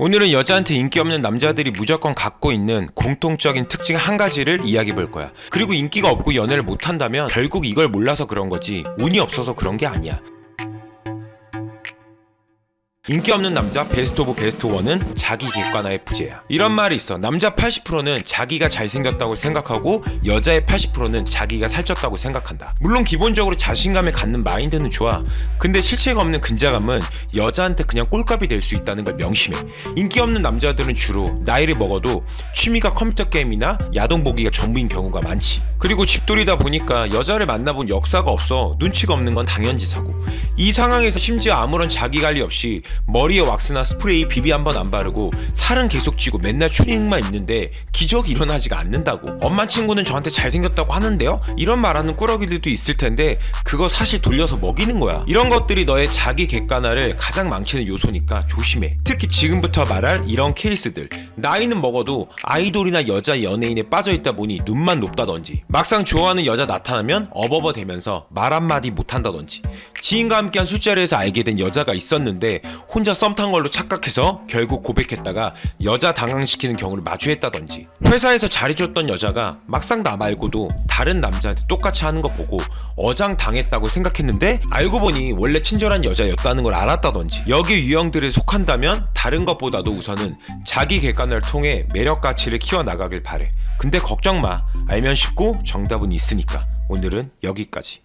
오늘은 여자한테 인기 없는 남자들이 무조건 갖고 있는 공통적인 특징 한 가지를 이야기해 볼 거야. 그리고 인기가 없고 연애를 못 한다면 결국 이걸 몰라서 그런 거지 운이 없어서 그런 게 아니야. 인기 없는 남자 베스트 오브 베스트 원은 자기 객관화의 부재야. 이런 말이 있어. 남자 80%는 자기가 잘생겼다고 생각하고 여자의 80%는 자기가 살쪘다고 생각한다. 물론 기본적으로 자신감을 갖는 마인드는 좋아. 근데 실체가 없는 근자감은 여자한테 그냥 꼴값이 될 수 있다는 걸 명심해. 인기 없는 남자들은 주로 나이를 먹어도 취미가 컴퓨터 게임이나 야동 보기가 전부인 경우가 많지. 그리고 집돌이다 보니까 여자를 만나본 역사가 없어 눈치가 없는 건 당연지사고. 이 상황에서 심지어 아무런 자기 관리 없이 머리에 왁스나 스프레이 비비 한 번 안 바르고 살은 계속 찌고 맨날 추리닝만 입는데 기적이 일어나지가 않는다고. 엄마 친구는 저한테 잘생겼다고 하는데요? 이런 말하는 꾸러기들도 있을 텐데 그거 사실 돌려서 먹이는 거야. 이런 것들이 너의 자기 객관화를 가장 망치는 요소니까 조심해. 특히 지금부터 말할 이런 케이스들. 나이는 먹어도 아이돌이나 여자 연예인에 빠져있다 보니 눈만 높다던지 막상 좋아하는 여자 나타나면 어버버 대면서 말 한마디 못한다던지 지인과 함께한 술자리에서 알게 된 여자가 있었는데 혼자 썸 탄 걸로 착각해서 결국 고백했다가 여자 당황시키는 경우를 마주했다던지 회사에서 잘해줬던 여자가 막상 나 말고도 다른 남자한테 똑같이 하는 거 보고 어장 당했다고 생각했는데 알고 보니 원래 친절한 여자였다는 걸 알았다던지 여기 유형들에 속한다면 다른 것보다도 우선은 자기 객관을 통해 매력 가치를 키워나가길 바래. 근데 걱정 마. 알면 쉽고 정답은 있으니까. 오늘은 여기까지